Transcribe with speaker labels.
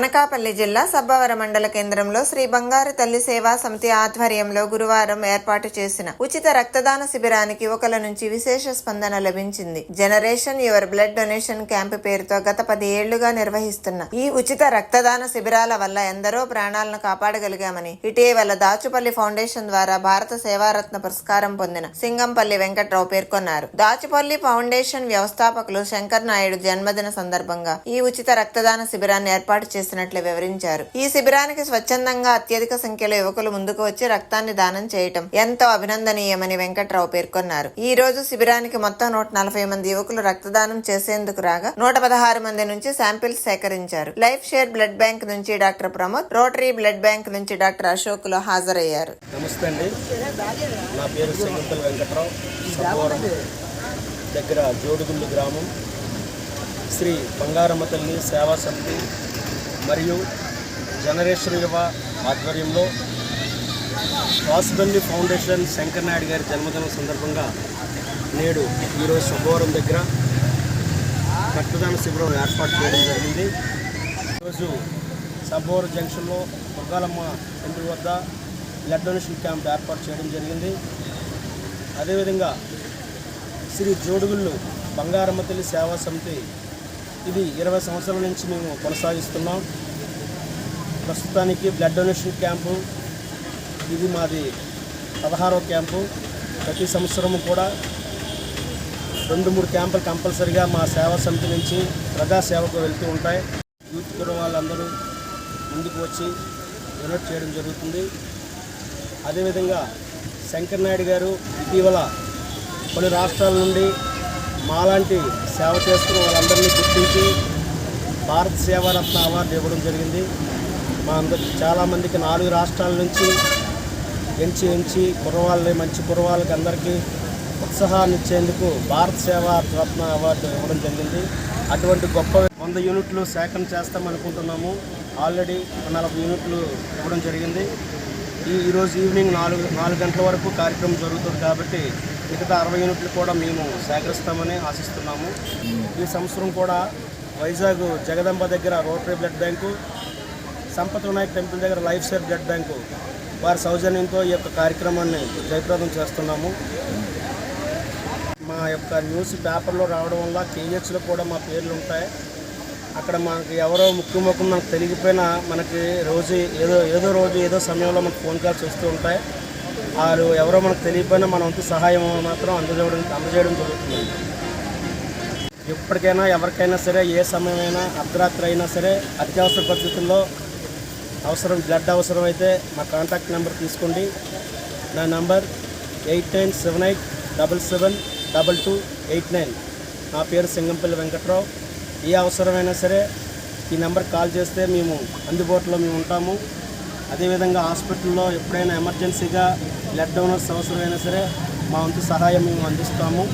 Speaker 1: అనకాపల్లి జిల్లా సబ్బవర మండల కేంద్రంలో శ్రీ బంగారు తల్లి సేవా సమితి ఆధ్వర్యంలో గురువారం ఏర్పాటు చేసిన ఉచిత రక్తదాన శిబిరానికి యువకుల నుంచి విశేష స్పందన లభించింది. Generation your blood donation camp పేరుతో గత పది ఏళ్ళుగా నిర్వహిస్తున్న ఈ ఉచిత రక్తదాన శిబిరాల వల్ల ఎందరో ప్రాణాలను కాపాడగలిగామని ఇటీవల దాచుపల్లి ఫౌండేషన్ ద్వారా భారత సేవారత్న పురస్కారం పొందిన సింగంపల్లి వెంకట్రావు పేర్కొన్నారు. దాచుపల్లి ఫౌండేషన్ వ్యవస్థాపకులు శంకర్ నాయుడు జన్మదిన సందర్భంగా ఈ ఉచిత రక్తదాన శిబిరాన్ని ఏర్పాటు చేసినట్లు వివరించారు. ఈ శిబిరానికి స్వచ్ఛందంగా అత్యధిక సంఖ్యలో యువకులు ముందుకు వచ్చి రక్తాన్ని దానం చేయటం ఎంతో అభినందనీయమని వెంకట్రావు పేర్కొన్నారు. ఈ రోజు శిబిరానికి మొత్తం నూట నలభై మంది యువకులు రక్తదానం చేసేందుకు రాగా నూట పదహారు మంది నుంచి శాంపిల్స్ సేకరించారు. లైఫ్ షేర్ బ్లడ్ బ్యాంక్ నుంచి doctor Pramod Rotary blood bank నుంచి డాక్టర్ అశోక్లో హాజరయ్యారు.
Speaker 2: నమస్తే అండి. నా పేరు వెంకట్రావు దగ్గర జోడుగుళ్ళు గ్రామం. శ్రీ బంగారమ్మ తల్లి సేవా సమితి మరియు జనరేషన్ యువ ఆధ్వర్యంలో వాసుబంది ఫౌండేషన్ శంకర్ నాయుడు గారి జన్మదినం సందర్భంగా నేడు ఈరోజు శుభవారం దగ్గర రక్తదాన శిబిరం ఏర్పాటు చేయడం జరిగింది. ఈరోజు సబ్బోరు జంక్షన్లో దుర్గాలమ్మ టెంపుల్ వద్ద బ్లడ్ డొనేషన్ క్యాంప్ ఏర్పాటు చేయడం జరిగింది. అదేవిధంగా శ్రీ జోడుగుళ్ళు బంగారమ్మ తల్లి సేవా సమితి ఇది ఇరవై సంవత్సరాల నుంచి మేము కొనసాగిస్తున్నాం. ప్రస్తుతానికి బ్లడ్ డొనేషన్ క్యాంపు ఇది మాది పదహారో క్యాంపు ప్రతి సంవత్సరము కూడా రెండు మూడు క్యాంపులు కంపల్సరిగా మా సేవా సమితి నుంచి ప్రజాసేవకు వెళ్తూ ఉంటాయి. యూత్ కూడా వాళ్ళందరూ ముందుకు వచ్చి డొనేట్ చేయడం జరుగుతుంది. అదేవిధంగా శంకర్ నాయుడు గారు ఇటీవల కొన్ని రాష్ట్రాల నుండి మాలాంటి సేవ చేస్తున్న వాళ్ళందరినీ గుర్తించి భారత్ సేవారత్న అవార్డు ఇవ్వడం జరిగింది. మా అందరి చాలామందికి నాలుగు రాష్ట్రాల నుంచి ఎంచి ఎంచి కుర్రవాళ్ళని మంచి కుర్రవాళ్ళకి అందరికీ ఉత్సాహాన్ని ఇచ్చేందుకు భారత్ సేవా రత్న అవార్డు ఇవ్వడం జరిగింది. అటువంటి గొప్ప వంద యూనిట్లు సేకరణ చేస్తామనుకుంటున్నాము. ఆల్రెడీ నలభై యూనిట్లు ఇవ్వడం జరిగింది. ఈ ఈరోజు ఈవినింగ్ నాలుగు నాలుగు గంటల వరకు కార్యక్రమం జరుగుతుంది కాబట్టి మిగతా అరవై యూనిట్లు కూడా మేము సేకరిస్తామని ఆశిస్తున్నాము. ఈ సంవత్సరం కూడా వైజాగ్ జగదంబ దగ్గర Rotary blood bank Sampath Vinayak temple దగ్గర లైఫ్ సేఫ్ బ్లడ్ బ్యాంకు వారి సౌజన్యంతో ఈ యొక్క కార్యక్రమాన్ని జయప్రదం చేస్తున్నాము. మా యొక్క న్యూస్ పేపర్లో రావడం వల్ల కేజెక్స్లో కూడా మా పేర్లు ఉంటాయి. అక్కడ మనకి ఎవరో ముక్కు ముఖం మనకు తెలియకపోయినా మనకి రోజు ఏదో ఏదో రోజు ఏదో సమయంలో మనకు ఫోన్ కాల్స్ వస్తూ ఉంటాయి. వాళ్ళు ఎవరో మనకు తెలియకపోయినా మన వంతు సహాయం మాత్రం అందజేయడం అందజేయడం జరుగుతుంది. ఎప్పటికైనా ఎవరికైనా సరే ఏ సమయమైనా అర్ధరాత్రి అయినా సరే అత్యవసర పరిస్థితుల్లో అవసరం బ్లడ్ అవసరం అయితే మా కాంటాక్ట్ నెంబర్ తీసుకోండి. నా number eight nine seven eight double seven double two eight nine. నా పేరు సింగంపల్లి వెంకట్రావు. ఏ అవసరమైనా సరే ఈ నెంబర్ కాల్ చేస్తే మేము అందుబాటులో మేము ఉంటాము. అదేవిధంగా హాస్పిటల్లో ఎప్పుడైనా ఎమర్జెన్సీగా బ్లడ్ డోనర్స్ అవసరమైనా సరే మా వంతు సహాయం మేము అందిస్తాము.